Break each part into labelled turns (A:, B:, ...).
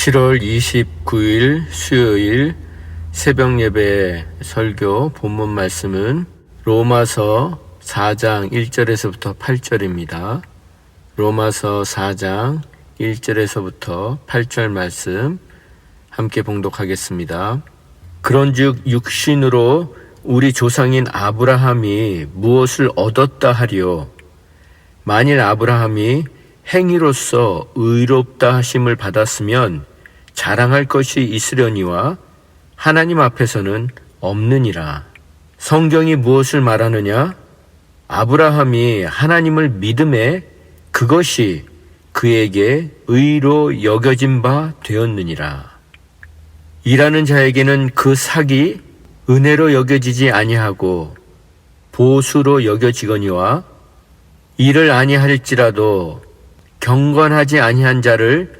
A: 7월 29일 수요일 새벽 예배 설교 본문 말씀은 로마서 4장 1절에서부터 8절입니다. 로마서 4장 1절에서부터 8절 말씀 함께 봉독하겠습니다. 그런즉 육신으로 우리 조상인 아브라함이 무엇을 얻었다 하리요 만일 아브라함이 행위로서 의롭다 하심을 받았으면 자랑할 것이 있으려니와 하나님 앞에서는 없느니라. 성경이 무엇을 말하느냐? 아브라함이 하나님을 믿음에 그것이 그에게 의로 여겨진 바 되었느니라. 일하는 자에게는 그 삭이 은혜로 여겨지지 아니하고 보수로 여겨지거니와 일을 아니할지라도 경건하지 아니한 자를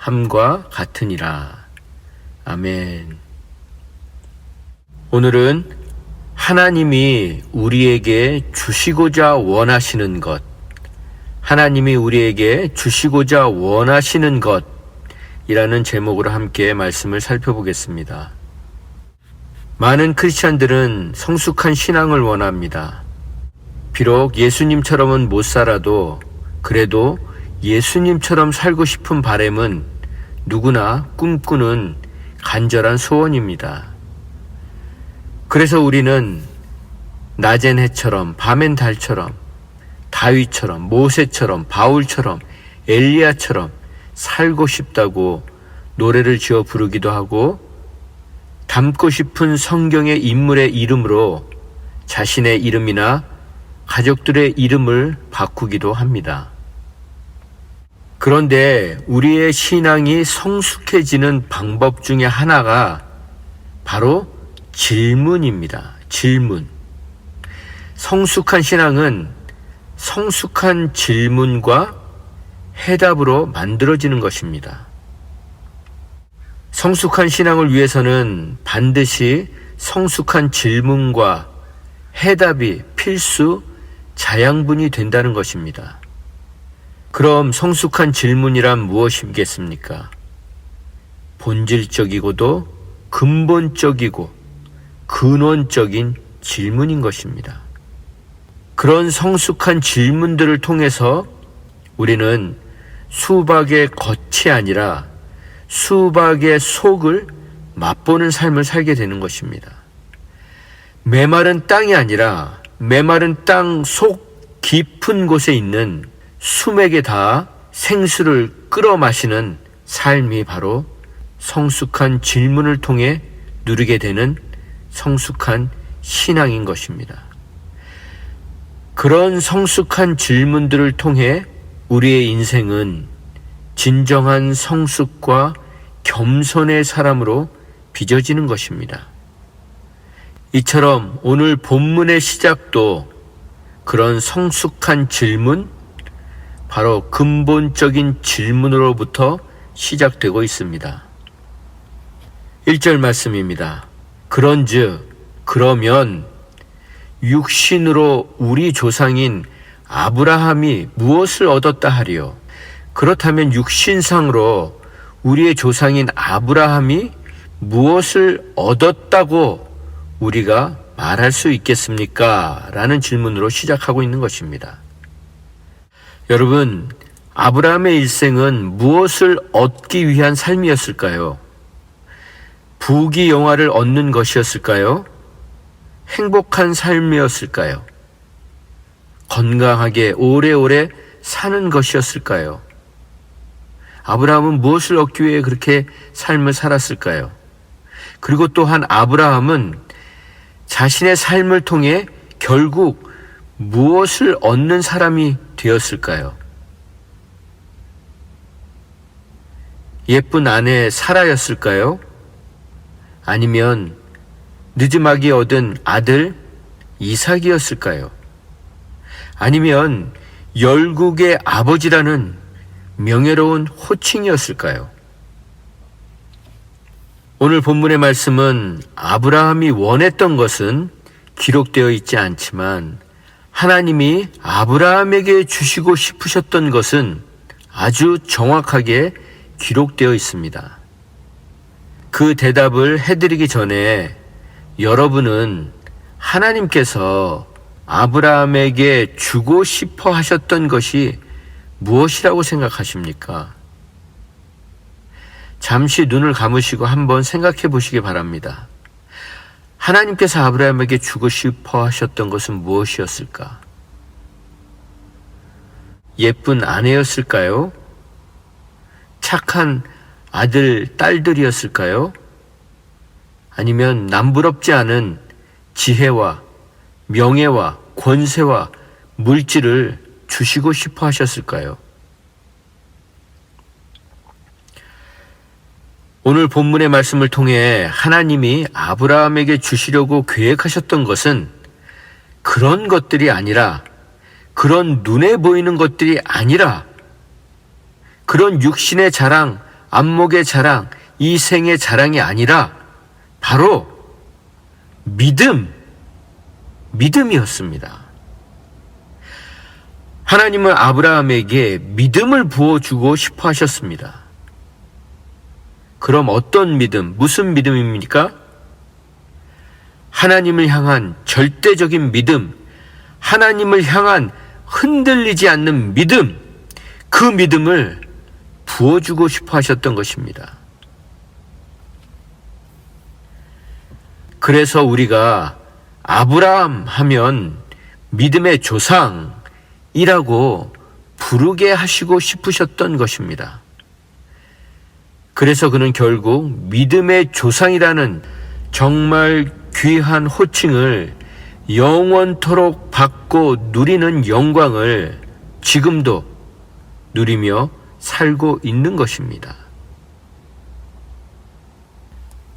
A: 함과 같으니라. 아멘. 오늘은 하나님이 우리에게 주시고자 원하시는 것, 하나님이 우리에게 주시고자 원하시는 것이라는 제목으로 함께 말씀을 살펴보겠습니다. 많은 크리스찬들은 성숙한 신앙을 원합니다. 비록 예수님처럼은 못 살아도 그래도 예수님처럼 살고 싶은 바램은 누구나 꿈꾸는 간절한 소원입니다. 그래서 우리는 낮엔 해처럼 밤엔 달처럼 다윗처럼 모세처럼 바울처럼 엘리야처럼 살고 싶다고 노래를 지어 부르기도 하고 닮고 싶은 성경의 인물의 이름으로 자신의 이름이나 가족들의 이름을 바꾸기도 합니다. 그런데 우리의 신앙이 성숙해지는 방법 중에 하나가 바로 질문입니다. 질문. 성숙한 신앙은 성숙한 질문과 해답으로 만들어지는 것입니다. 성숙한 신앙을 위해서는 반드시 성숙한 질문과 해답이 필수 자양분이 된다는 것입니다. 그럼 성숙한 질문이란 무엇이겠습니까? 본질적이고도 근본적이고 근원적인 질문인 것입니다. 그런 성숙한 질문들을 통해서 우리는 수박의 겉이 아니라 수박의 속을 맛보는 삶을 살게 되는 것입니다. 메마른 땅이 아니라 메마른 땅 속 깊은 곳에 있는 숨에게 다 생수를 끌어 마시는 삶이 바로 성숙한 질문을 통해 누리게 되는 성숙한 신앙인 것입니다. 그런 성숙한 질문들을 통해 우리의 인생은 진정한 성숙과 겸손의 사람으로 빚어지는 것입니다. 이처럼 오늘 본문의 시작도 그런 성숙한 질문, 바로 근본적인 질문으로부터 시작되고 있습니다. 1절 말씀입니다. 그런즉 그러면 육신으로 우리 조상인 아브라함이 무엇을 얻었다 하리요? 그렇다면 육신상으로 우리의 조상인 아브라함이 무엇을 얻었다고 우리가 말할 수 있겠습니까? 라는 질문으로 시작하고 있는 것입니다. 여러분, 아브라함의 일생은 무엇을 얻기 위한 삶이었을까요? 부귀 영화를 얻는 것이었을까요? 행복한 삶이었을까요? 건강하게 오래오래 사는 것이었을까요? 아브라함은 무엇을 얻기 위해 그렇게 삶을 살았을까요? 그리고 또한 아브라함은 자신의 삶을 통해 결국 무엇을 얻는 사람이 되었을까요? 예쁜 아내 사라였을까요? 아니면 늦음하게 얻은 아들 이삭이었을까요? 아니면 열국의 아버지라는 명예로운 호칭이었을까요? 오늘 본문의 말씀은 아브라함이 원했던 것은 기록되어 있지 않지만 하나님이 아브라함에게 주시고 싶으셨던 것은 아주 정확하게 기록되어 있습니다. 그 대답을 해드리기 전에 여러분은 하나님께서 아브라함에게 주고 싶어 하셨던 것이 무엇이라고 생각하십니까? 잠시 눈을 감으시고 한번 생각해 보시기 바랍니다. 하나님께서 아브라함에게 주고 싶어 하셨던 것은 무엇이었을까? 예쁜 아내였을까요? 착한 아들, 딸들이었을까요? 아니면 남부럽지 않은 지혜와 명예와 권세와 물질을 주시고 싶어 하셨을까요? 오늘 본문의 말씀을 통해 하나님이 아브라함에게 주시려고 계획하셨던 것은 그런 것들이 아니라 그런 눈에 보이는 것들이 아니라 그런 육신의 자랑, 안목의 자랑, 이 생의 자랑이 아니라 바로 믿음, 믿음이었습니다. 하나님은 아브라함에게 믿음을 부어주고 싶어 하셨습니다. 그럼 어떤 믿음, 무슨 믿음입니까? 하나님을 향한 절대적인 믿음, 하나님을 향한 흔들리지 않는 믿음, 그 믿음을 부어주고 싶어 하셨던 것입니다. 그래서 우리가 아브라함 하면 믿음의 조상이라고 부르게 하시고 싶으셨던 것입니다. 그래서 그는 결국 믿음의 조상이라는 정말 귀한 호칭을 영원토록 받고 누리는 영광을 지금도 누리며 살고 있는 것입니다.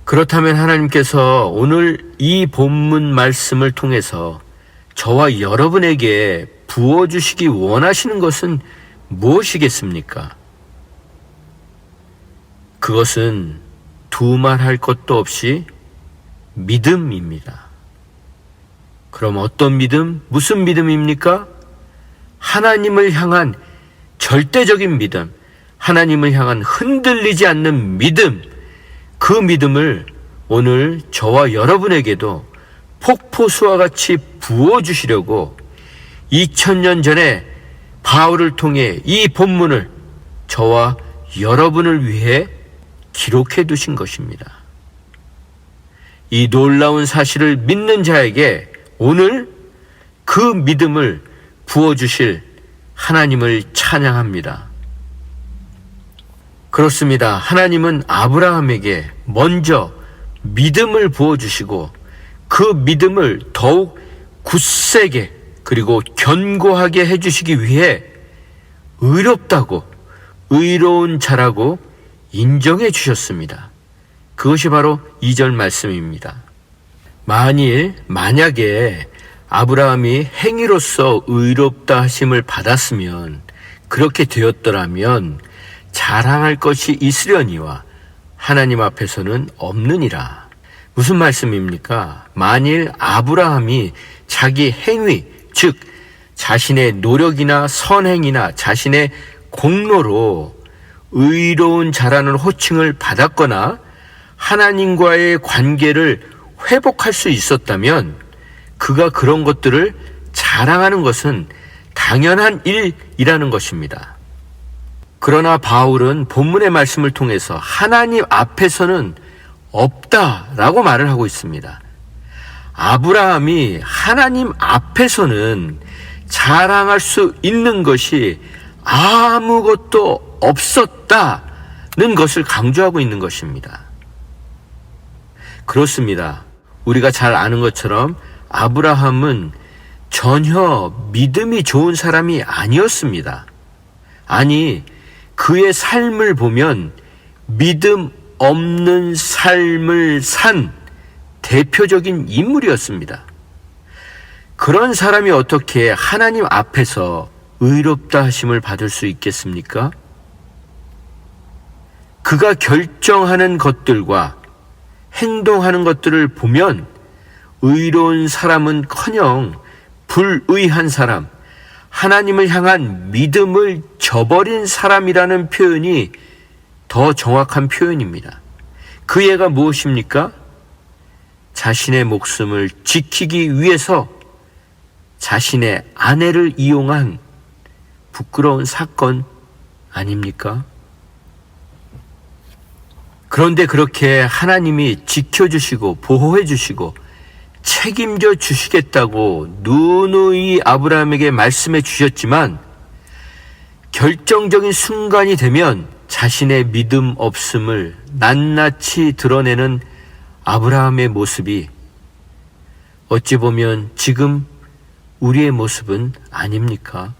A: 그렇다면 하나님께서 오늘 이 본문 말씀을 통해서 저와 여러분에게 부어주시기 원하시는 것은 무엇이겠습니까? 그것은 두말할 것도 없이 믿음입니다. 그럼 어떤 믿음? 무슨 믿음입니까? 하나님을 향한 절대적인 믿음, 하나님을 향한 흔들리지 않는 믿음, 그 믿음을 오늘 저와 여러분에게도 폭포수와 같이 부어주시려고 2000년 전에 바울을 통해 이 본문을 저와 여러분을 위해 기록해 두신 것입니다. 이 놀라운 사실을 믿는 자에게 오늘 그 믿음을 부어주실 하나님을 찬양합니다. 그렇습니다. 하나님은 아브라함에게 먼저 믿음을 부어주시고 그 믿음을 더욱 굳세게 그리고 견고하게 해주시기 위해 의롭다고 의로운 자라고 인정해 주셨습니다. 그것이 바로 2절 말씀입니다. 만일, 만약에 아브라함이 행위로서 의롭다 하심을 받았으면 그렇게 되었더라면 자랑할 것이 있으려니와 하나님 앞에서는 없느니라. 무슨 말씀입니까? 만일 아브라함이 자기 행위, 즉, 자신의 노력이나 선행이나 자신의 공로로 의로운 자라는 호칭을 받았거나 하나님과의 관계를 회복할 수 있었다면 그가 그런 것들을 자랑하는 것은 당연한 일이라는 것입니다. 그러나 바울은 본문의 말씀을 통해서 하나님 앞에서는 없다라고 말을 하고 있습니다. 아브라함이 하나님 앞에서는 자랑할 수 있는 것이 아무것도 없었다는 것을 강조하고 있는 것입니다. 그렇습니다. 우리가 잘 아는 것처럼 아브라함은 전혀 믿음이 좋은 사람이 아니었습니다. 아니, 그의 삶을 보면 믿음 없는 삶을 산 대표적인 인물이었습니다. 그런 사람이 어떻게 하나님 앞에서 의롭다 하심을 받을 수 있겠습니까? 그가 결정하는 것들과 행동하는 것들을 보면 의로운 사람은 커녕 불의한 사람, 하나님을 향한 믿음을 저버린 사람이라는 표현이 더 정확한 표현입니다. 그 예가 무엇입니까? 자신의 목숨을 지키기 위해서 자신의 아내를 이용한 부끄러운 사건 아닙니까? 그런데 그렇게 하나님이 지켜주시고 보호해 주시고 책임져 주시겠다고 누누이 아브라함에게 말씀해 주셨지만 결정적인 순간이 되면 자신의 믿음 없음을 낱낱이 드러내는 아브라함의 모습이 어찌 보면 지금 우리의 모습은 아닙니까?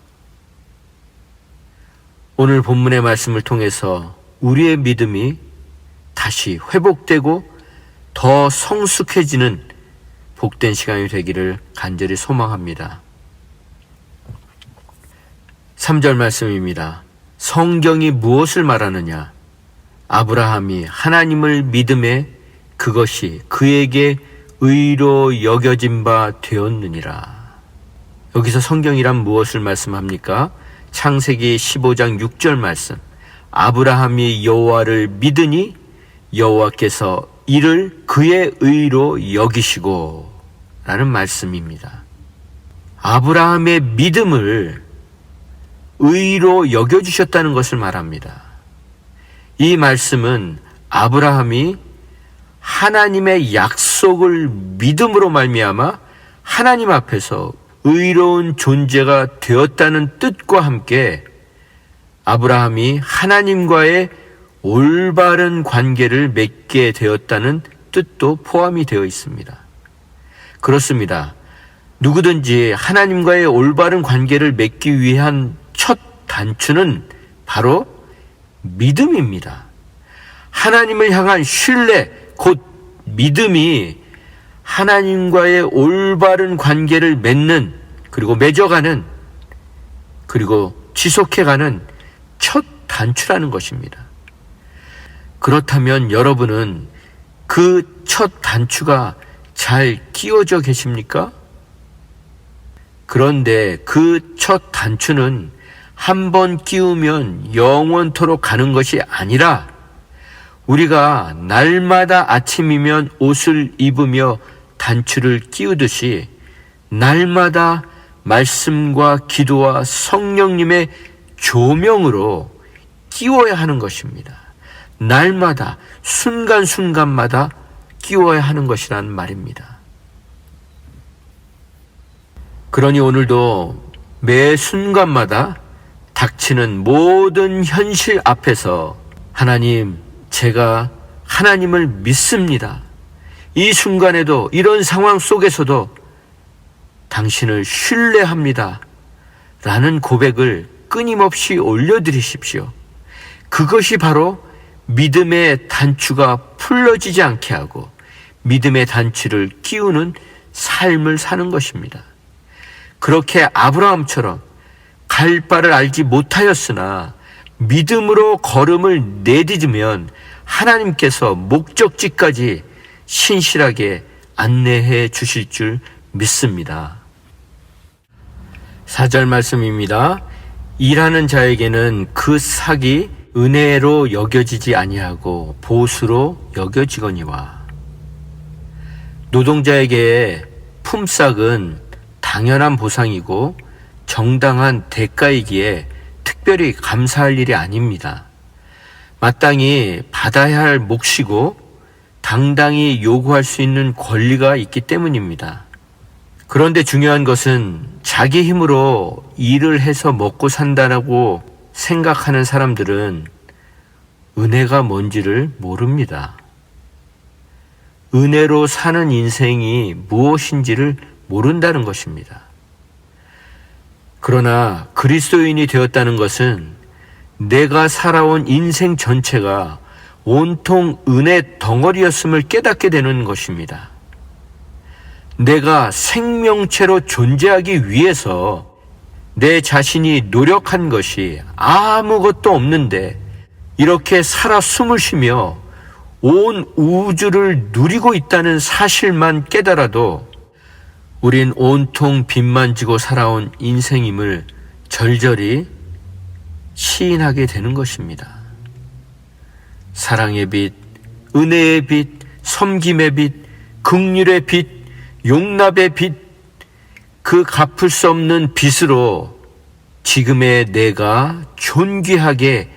A: 오늘 본문의 말씀을 통해서 우리의 믿음이 다시 회복되고 더 성숙해지는 복된 시간이 되기를 간절히 소망합니다. 3절 말씀입니다. 성경이 무엇을 말하느냐? 아브라함이 하나님을 믿음에 그것이 그에게 의로 여겨진 바 되었느니라. 여기서 성경이란 무엇을 말씀합니까? 창세기 15장 6절 말씀. 아브라함이 여호와를 믿으니 여호와께서 이를 그의 의로 여기시고 라는 말씀입니다. 아브라함의 믿음을 의로 여겨주셨다는 것을 말합니다. 이 말씀은 아브라함이 하나님의 약속을 믿음으로 말미암아 하나님 앞에서 의로운 존재가 되었다는 뜻과 함께 아브라함이 하나님과의 올바른 관계를 맺게 되었다는 뜻도 포함이 되어 있습니다. 그렇습니다. 누구든지 하나님과의 올바른 관계를 맺기 위한 첫 단추는 바로 믿음입니다. 하나님을 향한 신뢰, 곧 믿음이 하나님과의 올바른 관계를 맺는, 그리고 맺어가는, 그리고 지속해가는 첫 단추라는 것입니다. 그렇다면 여러분은 그 첫 단추가 잘 끼워져 계십니까? 그런데 그 첫 단추는 한 번 끼우면 영원토록 가는 것이 아니라 우리가 날마다 아침이면 옷을 입으며 단추를 끼우듯이 날마다 말씀과 기도와 성령님의 조명으로 끼워야 하는 것입니다. 날마다 순간순간마다 끼워야 하는 것이란 말입니다. 그러니 오늘도 매 순간마다 닥치는 모든 현실 앞에서 하나님, 제가 하나님을 믿습니다. 이 순간에도 이런 상황 속에서도 당신을 신뢰합니다. 라는 고백을 끊임없이 올려드리십시오. 그것이 바로 믿음의 단추가 풀러지지 않게 하고 믿음의 단추를 끼우는 삶을 사는 것입니다. 그렇게 아브라함처럼 갈 바를 알지 못하였으나 믿음으로 걸음을 내디디면 하나님께서 목적지까지 신실하게 안내해 주실 줄 믿습니다. 사절 말씀입니다. 일하는 자에게는 그 삭이 은혜로 여겨지지 아니하고 보수로 여겨지거니와 노동자에게 품삯은 당연한 보상이고 정당한 대가이기에 특별히 감사할 일이 아닙니다. 마땅히 받아야 할 몫이고 당당히 요구할 수 있는 권리가 있기 때문입니다. 그런데 중요한 것은 자기 힘으로 일을 해서 먹고 산다라고 생각하는 사람들은 은혜가 뭔지를 모릅니다. 은혜로 사는 인생이 무엇인지를 모른다는 것입니다. 그러나 그리스도인이 되었다는 것은 내가 살아온 인생 전체가 온통 은혜 덩어리였음을 깨닫게 되는 것입니다. 내가 생명체로 존재하기 위해서 내 자신이 노력한 것이 아무것도 없는데 이렇게 살아 숨을 쉬며 온 우주를 누리고 있다는 사실만 깨달아도 우린 온통 빚만 지고 살아온 인생임을 절절히 시인하게 되는 것입니다. 사랑의 빚, 은혜의 빚, 섬김의 빚, 극률의 빚, 용납의 빚, 그 갚을 수 없는 빚으로 지금의 내가 존귀하게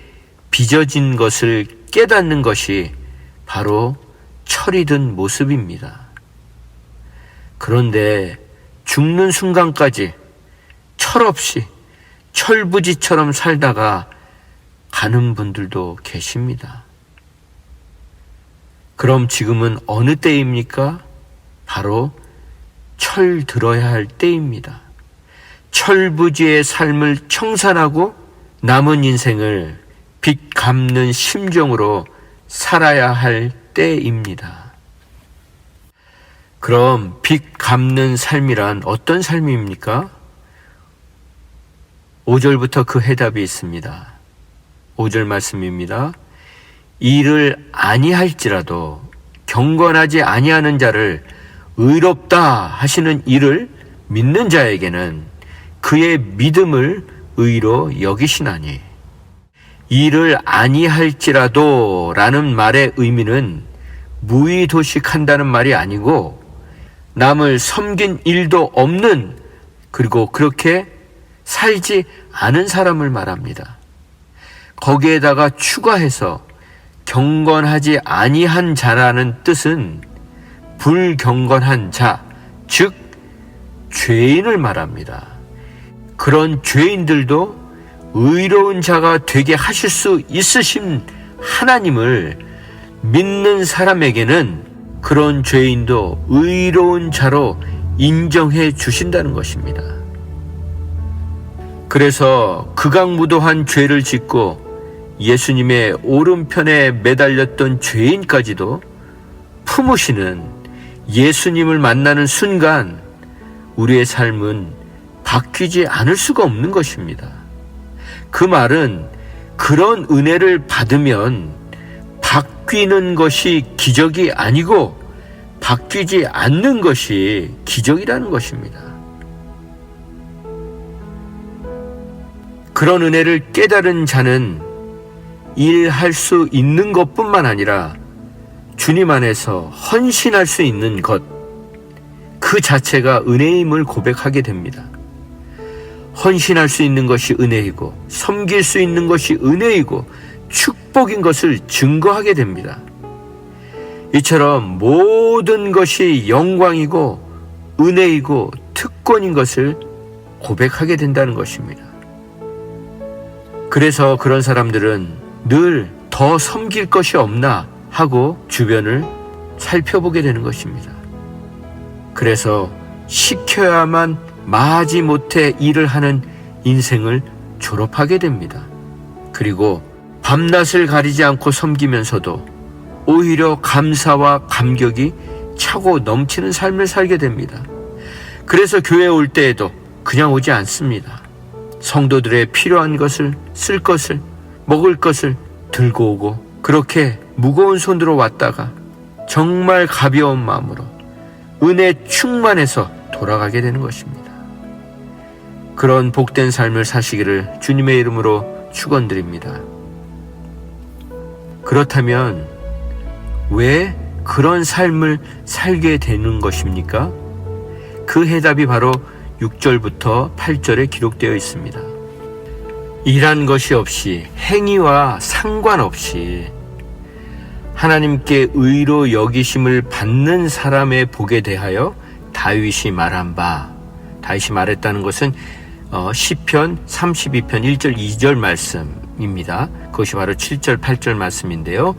A: 빚어진 것을 깨닫는 것이 바로 철이 든 모습입니다. 그런데 죽는 순간까지 철없이 철부지처럼 살다가 가는 분들도 계십니다. 그럼 지금은 어느 때입니까? 바로 철 들어야 할 때입니다. 철부지의 삶을 청산하고 남은 인생을 빚 갚는 심정으로 살아야 할 때입니다. 그럼 빚 갚는 삶이란 어떤 삶입니까? 5절부터 그 해답이 있습니다. 5절 말씀입니다. 일을 아니할지라도 경건하지 아니하는 자를 의롭다 하시는 이를 믿는 자에게는 그의 믿음을 의로 여기시나니 일을 아니할지라도 라는 말의 의미는 무의도식한다는 말이 아니고 남을 섬긴 일도 없는 그리고 그렇게 살지 않은 사람을 말합니다. 거기에다가 추가해서 경건하지 아니한 자라는 뜻은 불경건한 자, 즉 죄인을 말합니다. 그런 죄인들도 의로운 자가 되게 하실 수 있으신 하나님을 믿는 사람에게는 그런 죄인도 의로운 자로 인정해 주신다는 것입니다. 그래서 극악무도한 죄를 짓고 예수님의 오른편에 매달렸던 죄인까지도 품으시는 예수님을 만나는 순간 우리의 삶은 바뀌지 않을 수가 없는 것입니다. 그 말은 그런 은혜를 받으면 바뀌는 것이 기적이 아니고 바뀌지 않는 것이 기적이라는 것입니다. 그런 은혜를 깨달은 자는 일할 수 있는 것뿐만 아니라 주님 안에서 헌신할 수 있는 것, 그 자체가 은혜임을 고백하게 됩니다. 헌신할 수 있는 것이 은혜이고, 섬길 수 있는 것이 은혜이고, 축복인 것을 증거하게 됩니다. 이처럼 모든 것이 영광이고, 은혜이고, 특권인 것을 고백하게 된다는 것입니다. 그래서 그런 사람들은 늘 더 섬길 것이 없나 하고 주변을 살펴보게 되는 것입니다. 그래서 시켜야만 마지 못해 일을 하는 인생을 졸업하게 됩니다. 그리고 밤낮을 가리지 않고 섬기면서도 오히려 감사와 감격이 차고 넘치는 삶을 살게 됩니다. 그래서 교회 올 때에도 그냥 오지 않습니다. 성도들의 필요한 것을 쓸 것을 먹을 것을 들고 오고 그렇게 무거운 손으로 왔다가 정말 가벼운 마음으로 은혜 충만해서 돌아가게 되는 것입니다. 그런 복된 삶을 사시기를 주님의 이름으로 축원드립니다. 그렇다면 왜 그런 삶을 살게 되는 것입니까? 그 해답이 바로 6절부터 8절에 기록되어 있습니다. 일한 것이 없이 행위와 상관없이 하나님께 의로 여기심을 받는 사람의 복에 대하여 다윗이 말한 바 다윗이 말했다는 것은 어, 시편 32편 1절 2절 말씀입니다. 그것이 바로 7절 8절 말씀인데요.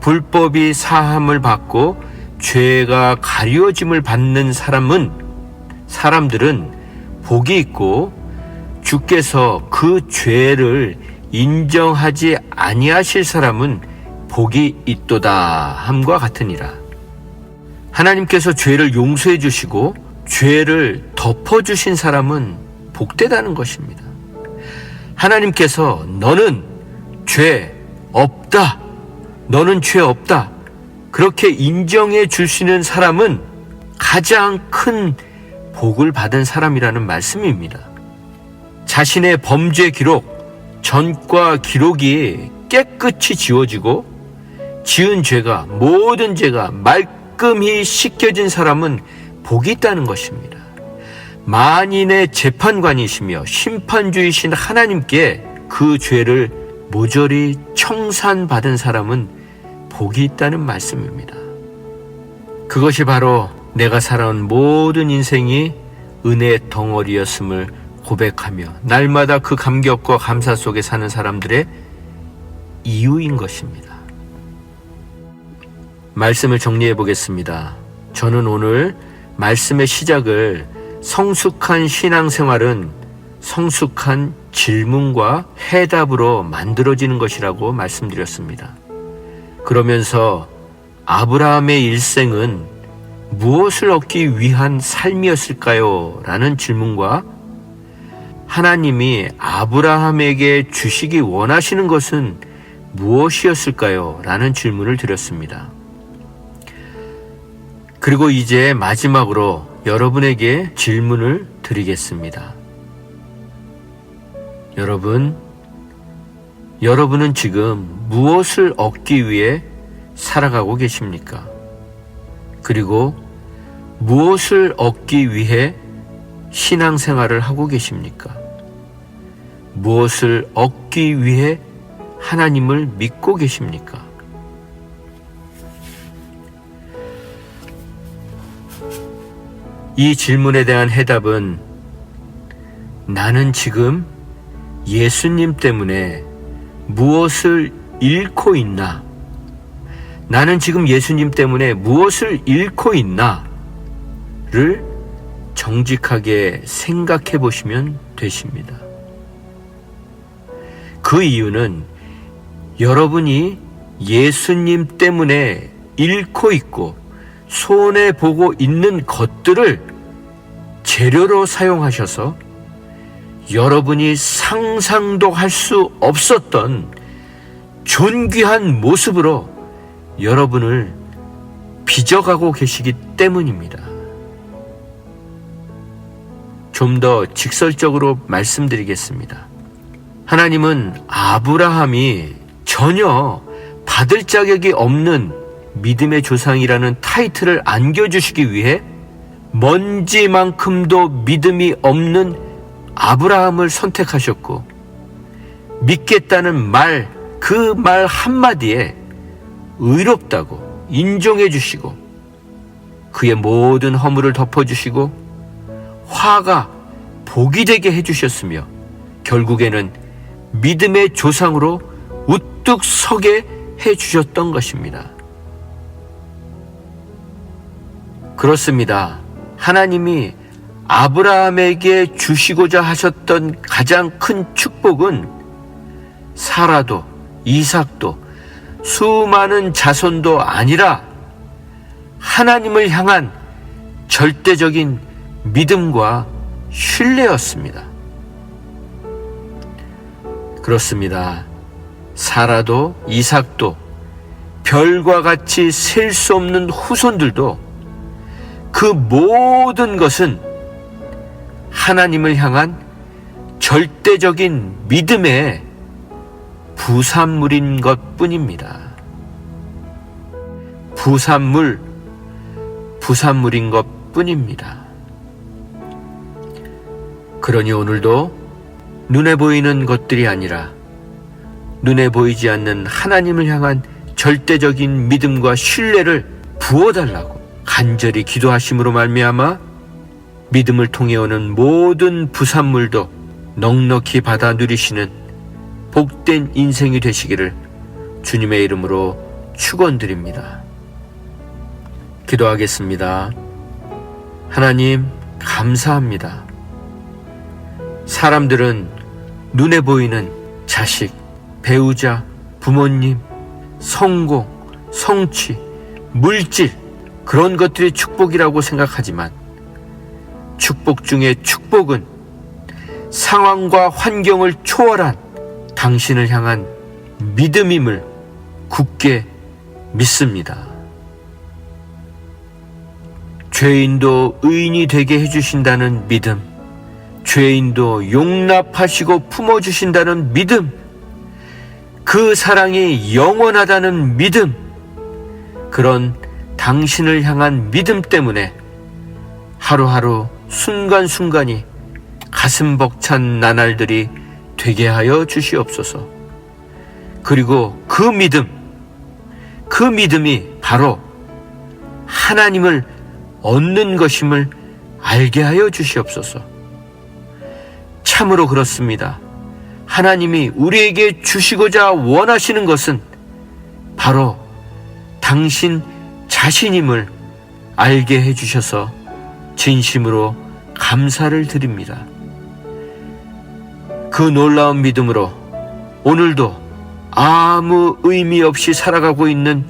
A: 불법이 사함을 받고 죄가 가려짐을 받는 사람은 사람들은 복이 있고 주께서 그 죄를 인정하지 아니하실 사람은 복이 있도다 함과 같으니라. 하나님께서 죄를 용서해 주시고 죄를 덮어 주신 사람은 복되다는 것입니다. 하나님께서 너는 죄 없다. 너는 죄 없다. 그렇게 인정해 주시는 사람은 가장 큰 복을 받은 사람이라는 말씀입니다. 자신의 범죄 기록, 전과 기록이 깨끗이 지워지고 지은 죄가 모든 죄가 말끔히 씻겨진 사람은 복이 있다는 것입니다. 만인의 재판관이시며 심판주이신 하나님께 그 죄를 모조리 청산받은 사람은 복이 있다는 말씀입니다. 그것이 바로 내가 살아온 모든 인생이 은혜의 덩어리였음을 고백하며 날마다 그 감격과 감사 속에 사는 사람들의 이유인 것입니다. 말씀을 정리해 보겠습니다. 저는 오늘 말씀의 시작을 성숙한 신앙생활은 성숙한 질문과 해답으로 만들어지는 것이라고 말씀드렸습니다. 그러면서 아브라함의 일생은 무엇을 얻기 위한 삶이었을까요? 라는 질문과 하나님이 아브라함에게 주시기 원하시는 것은 무엇이었을까요? 라는 질문을 드렸습니다. 그리고 이제 마지막으로 여러분에게 질문을 드리겠습니다. 여러분, 여러분은 지금 무엇을 얻기 위해 살아가고 계십니까? 그리고 무엇을 얻기 위해 신앙생활을 하고 계십니까? 무엇을 얻기 위해 하나님을 믿고 계십니까? 이 질문에 대한 해답은 나는 지금 예수님 때문에 무엇을 잃고 있나? 나는 지금 예수님 때문에 무엇을 잃고 있나? 를 정직하게 생각해 보시면 되십니다. 그 이유는 여러분이 예수님 때문에 잃고 있고 손해 보고 있는 것들을 재료로 사용하셔서 여러분이 상상도 할 수 없었던 존귀한 모습으로 여러분을 빚어가고 계시기 때문입니다. 좀 더 직설적으로 말씀드리겠습니다. 하나님은 아브라함이 전혀 받을 자격이 없는 믿음의 조상이라는 타이틀을 안겨주시기 위해 먼지만큼도 믿음이 없는 아브라함을 선택하셨고 믿겠다는 말, 그 말 한마디에 의롭다고 인정해 주시고 그의 모든 허물을 덮어주시고 화가 복이 되게 해주셨으며 결국에는 믿음의 조상으로 우뚝 서게 해주셨던 것입니다. 그렇습니다. 하나님이 아브라함에게 주시고자 하셨던 가장 큰 축복은 사라도 이삭도 수많은 자손도 아니라 하나님을 향한 절대적인 믿음과 신뢰였습니다. 그렇습니다. 사라도 이삭도 별과 같이 셀 수 없는 후손들도 그 모든 것은 하나님을 향한 절대적인 믿음의 부산물인 것 뿐입니다. 부산물, 부산물인 것 뿐입니다. 그러니 오늘도 눈에 보이는 것들이 아니라 눈에 보이지 않는 하나님을 향한 절대적인 믿음과 신뢰를 부어달라고 간절히 기도하심으로 말미암아 믿음을 통해 오는 모든 부산물도 넉넉히 받아 누리시는 복된 인생이 되시기를 주님의 이름으로 축원드립니다. 기도하겠습니다. 하나님 감사합니다. 사람들은 눈에 보이는 자식, 배우자, 부모님, 성공, 성취, 물질, 그런 것들이 축복이라고 생각하지만 축복 중에 축복은 상황과 환경을 초월한 당신을 향한 믿음임을 굳게 믿습니다. 죄인도 의인이 되게 해주신다는 믿음, 죄인도 용납하시고 품어주신다는 믿음, 그 사랑이 영원하다는 믿음, 그런 당신을 향한 믿음 때문에 하루하루 순간순간이 가슴 벅찬 나날들이 되게 하여 주시옵소서. 그리고 그 믿음, 그 믿음이 바로 하나님을 얻는 것임을 알게 하여 주시옵소서. 참으로 그렇습니다. 하나님이 우리에게 주시고자 원하시는 것은 바로 당신 자신임을 알게 해주셔서 진심으로 감사를 드립니다. 그 놀라운 믿음으로 오늘도 아무 의미 없이 살아가고 있는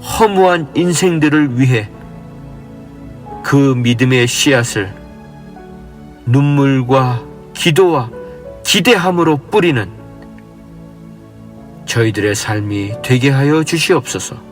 A: 허무한 인생들을 위해 그 믿음의 씨앗을 눈물과 기도와 기대함으로 뿌리는 저희들의 삶이 되게 하여 주시옵소서.